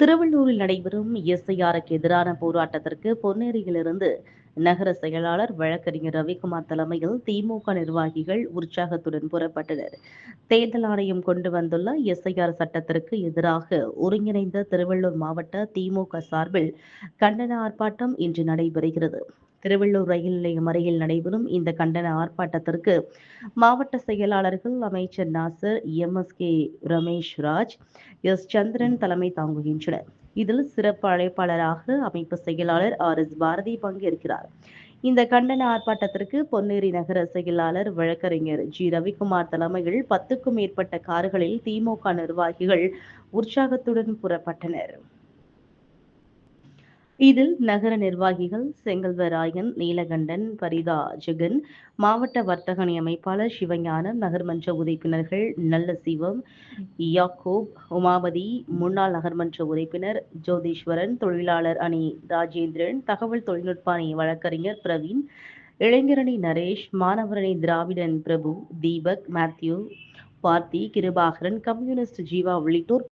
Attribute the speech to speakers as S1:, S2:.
S1: திருவள்ளூரில் நடைபெறும் எஸ்ஐஆருக்கு எதிரான போராட்டத்திற்கு பொன்னேரியிலிருந்து நகர செயலாளர் வழக்கறிஞர் ரவிக்குமார் தலைமையில் திமுக நிர்வாகிகள் உற்சாகத்துடன் புறப்பட்டனர். தேர்தல் ஆணையம் கொண்டு வந்துள்ள எஸ்ஐஆர் சட்டத்திற்கு எதிராக ஒருங்கிணைந்த திருவள்ளூர் மாவட்ட திமுக சார்பில் கண்டன ஆர்ப்பாட்டம் இன்று நடைபெறுகிறது. திருவள்ளூர் ரயில் நிலையம் அருகில் நடைபெறும் இந்த கண்டன ஆர்ப்பாட்டத்திற்கு மாவட்ட செயலாளர்கள் அமைச்சர் Nasar M S K Ramesh Raj S Chandran தலைமை தாங்குகின்றனர். இதில் சிறப்பு அழைப்பாளராக அமைப்பு செயலாளர் ஆர் எஸ் பாரதி பங்கேற்கிறார். இந்த கண்டன ஆர்ப்பாட்டத்திற்கு பொன்னேரி நகர செயலாளர் வழக்கறிஞர் ஜி ரவிக்குமார் தலைமையில் பத்துக்கும் மேற்பட்ட கார்களில் திமுக நிர்வாகிகள் உற்சாகத்துடன் புறப்பட்டனர். இதில் நகர நிர்வாகிகள் செங்கல்வராயன் நீலகண்டன் பரிதா ஜெகன் மாவட்ட வர்த்தகணி அமைப்பாளர் சிவஞானம் நகர்மன்ற உறுப்பினர்கள் நல்ல சிவம் யாக்கோப் உமாபதி முன்னாள் நகர்மன்ற உறுப்பினர் ஜோதீஸ்வரன் தொழிலாளர் அணி ராஜேந்திரன் தகவல் தொழில்நுட்ப அணி வழக்கறிஞர் பிரவீன் இளைஞரணி நரேஷ் மாணவரணி திராவிடன் பிரபு தீபக் மேத்யூ பார்த்தி கிருபாகரன் கம்யூனிஸ்ட் ஜீவா உள்ளிட்டோர்